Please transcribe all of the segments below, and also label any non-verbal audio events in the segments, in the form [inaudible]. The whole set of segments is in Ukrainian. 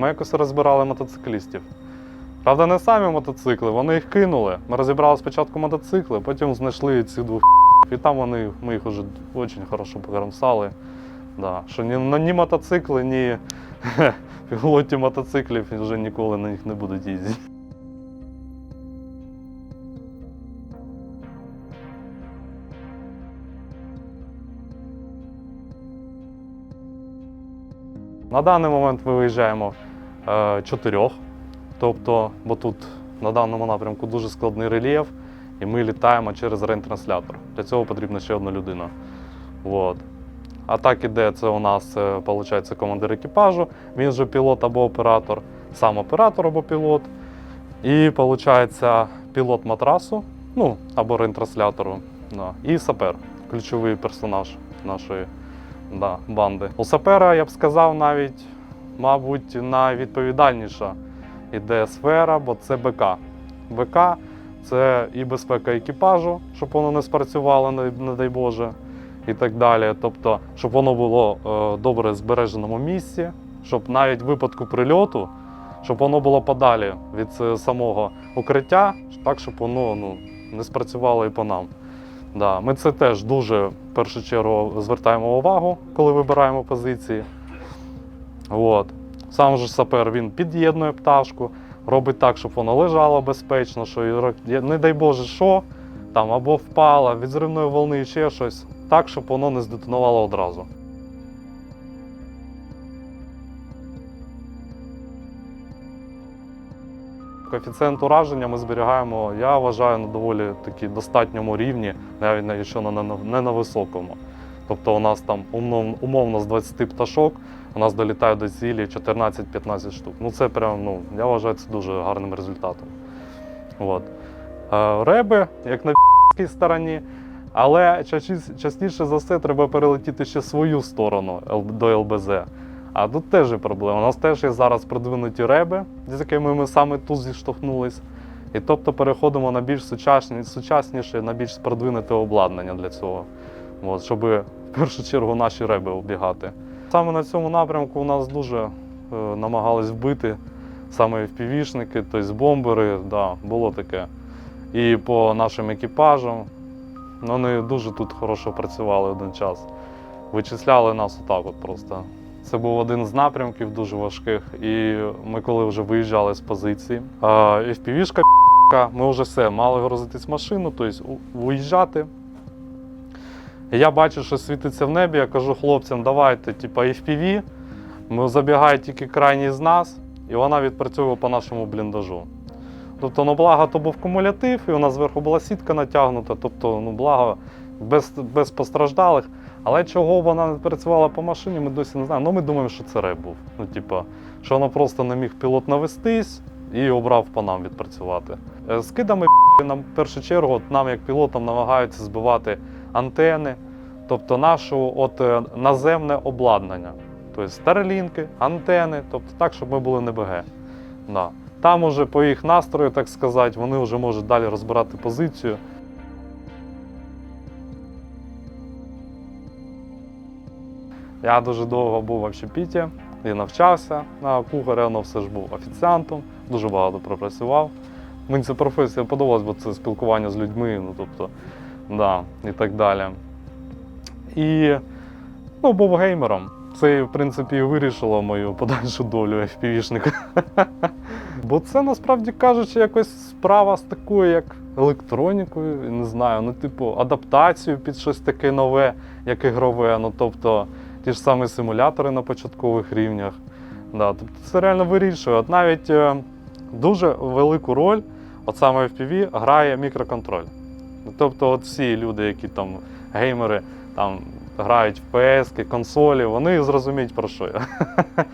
Ми якось розбирали мотоциклістів. Правда, не самі мотоцикли, вони їх кинули. Ми розібрали спочатку мотоцикли, потім знайшли ці двох [laughs] і там вони, ми їх вже дуже хорошо покромсали. Да. Що ні, ні мотоцикли, ні [laughs] пілоті мотоциклів вже ніколи на них не будуть їздити. На даний момент ми виїжджаємо чотирьох, тобто, бо тут на даному напрямку дуже складний рельєф, і ми літаємо через рентранслятор. Для цього потрібна ще одна людина. Вот. А так іде це у нас, е, виходить, командир екіпажу, він же пілот або оператор, сам оператор або пілот. І виходить пілот матрасу, ну, або рентранслyaтору, да. і сапер, ключовий персонаж нашої да, банди. У сапера, я б сказав, навіть, мабуть, найвідповідальніша іде сфера, бо це БК. БК це і безпека екіпажу, щоб воно не спрацювало, не, дай Боже, і так далі. Тобто, щоб воно було е, добре збереженому місці, щоб навіть в випадку прильоту, щоб воно було подалі від е, самого укриття, так, щоб воно ну, не спрацювало і по нам. Да, ми це теж дуже в першу чергу звертаємо увагу, коли вибираємо позиції. От. Сам же сапер він під'єднує пташку, робить так, щоб воно лежало безпечно, що не дай Боже, що там або впало від зривної волни, ще щось, так, щоб воно не здетонувало одразу. Коефіцієнт ураження ми зберігаємо, я вважаю, на доволі таки достатньому рівні, навіть на- якщо не на високому. Тобто у нас там умовно, з 20 пташок у нас долітає до цілі 14-15 штук. Ну це прям, ну, я вважаю, це дуже гарним результатом. От. Е, Реби, як на стороні, але частіше, за все треба перелетіти ще свою сторону до ЛБЗ. А тут теж є проблема. У нас теж є зараз продвинуті реби, з якими ми саме тут зіштовхнулись. І тобто переходимо на більш сучасні, сучасніше, на більш продвинуте обладнання для цього, От, щоб першу чергу наші реби оббігати. Саме на цьому напрямку у нас дуже е, намагались вбити саме впівішники, тобто бомбери, да, було таке. І по нашим екіпажам. Ну, Вони дуже тут хорошо працювали один час. Вичисляли нас отак от просто. Це був один з напрямків дуже важких. І ми коли вже виїжджали з позиції, FPV-шка, ми вже все, мали грузитись в машину, тобто виїжджати. Я бачу, що світиться в небі, я кажу хлопцям, давайте, типа FPV, ми забігає тільки крайній з нас, і вона відпрацьовує по нашому бліндажу. Тобто, ну благо, то був кумулятив, і у нас зверху була сітка натягнута, тобто, ну благо, без, без постраждалих. Але чого вона не працювала по машині, ми досі не знаємо. Ну, ми думаємо, що це реп був. Ну, типа, що воно просто не міг пілот навестись і обрав по нам відпрацювати. Е, Скидами нам в першу чергу, нам, як пілотам, намагаються збивати антени, тобто нашу от, е, наземне обладнання. Тобто старелінки, антени, тобто так, щоб ми були не БГ. Да. Там уже по їх настрою, так сказати, вони вже можуть далі розбирати позицію. Я дуже довго був в общепіті і навчався на кухаря, але все ж був офіціантом, дуже багато пропрацював. Мені ця професія подобалась, бо це спілкування з людьми, ну тобто, да, і так далі. І ну, був геймером. Це, в принципі, вирішило мою подальшу долю FPV-шника. Бо це насправді кажучи, якось справа з такою, як електронікою, не знаю, ну, типу, адаптацію під щось таке нове, як ігрове. Ну, тобто, ті ж самі симулятори на початкових рівнях. Да, тобто це реально вирішує. От навіть е, дуже велику роль, от саме FPV, грає мікроконтроль. Ну, Тобто, от всі люди, які там геймери там грають в PS, консолі, вони зрозуміють про що я. [laughs]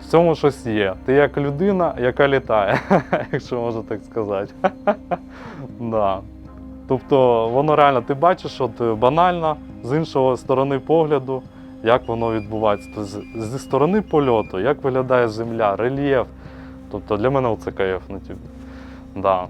В цьому щось є. Ти як людина, яка літає, [laughs] якщо можна так сказати. [laughs] да. Тобто воно реально, ти бачиш, от е, банально з іншого сторони погляду, як воно відбувається. Тобто, зі сторони польоту, як виглядає земля, рельєф. Тобто для мене це кайф. Ну, типу, да.